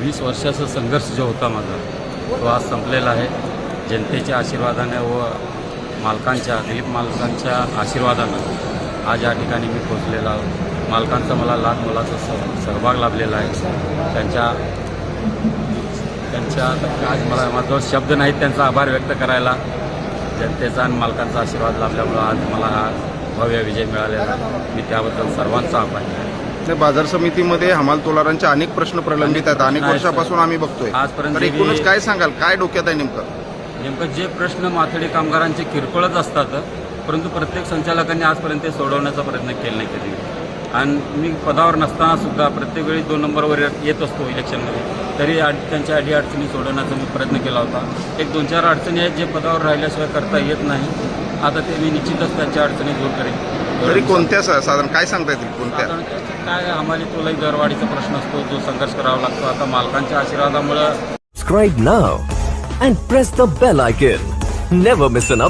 वीस वर्षाचा संघर्ष जो होता माझा तो आज संपलेला आहे. जनतेच्या आशीर्वादाने व मालकांच्या दिलीप मालकांच्या आशीर्वादानं आज या ठिकाणी मी पोचलेला आहोत. मालकांचा मला लहान मुलाचा स सहभाग लाभलेला आहे. त्यांच्या त्यांच्या आज मला माझ्याजवळ शब्द नाहीत त्यांचा आभार व्यक्त करायला जनतेचा आणि मालकांचा आशीर्वाद लाभल्यामुळं आज मला हा भव्य विजय मिळालेला मी त्याबद्दल सर्वांचा आभारी नाही, बाजार समितीमध्ये हमाल तोलारांचे अनेक प्रश्न प्रलंबित आहेत. अनेक वर्षापासून आम्ही बघतोय. आजपर्यंत तर एकूणच काय सांगाल? काय डोक्यात आहे नेमकं? नेमकं जे प्रश्न माथडी कामगारांचे किरकोळच असतात परंतु प्रत्येक संचालकांनी आजपर्यंत ते सोडवण्याचा प्रयत्न केला नाही कधी. आणि मी पदावर नसताना सुद्धा प्रत्येक वेळी दोन नंबरवर येत असतो इलेक्शनमध्ये. तरी त्यांच्या अडी अडचणी सोडवण्याचा मी प्रयत्न केला होता. एक दोन चार अडचणी आहेत जे पदावर राहिल्याशिवाय करता येत नाही. आता ते मी निश्चितच त्यांच्या अडचणी दूर करेन तरी कोणत्या सा- साधारण काय सांगता येतील कोणत्या त्याचं काय आम्हाला तोलाही दरवाढीचा प्रश्न असतो जो संघर्ष करावा लागतो आता मालकांच्या आशीर्वादामुळं Subscribe now and press the bell icon. Never miss an update.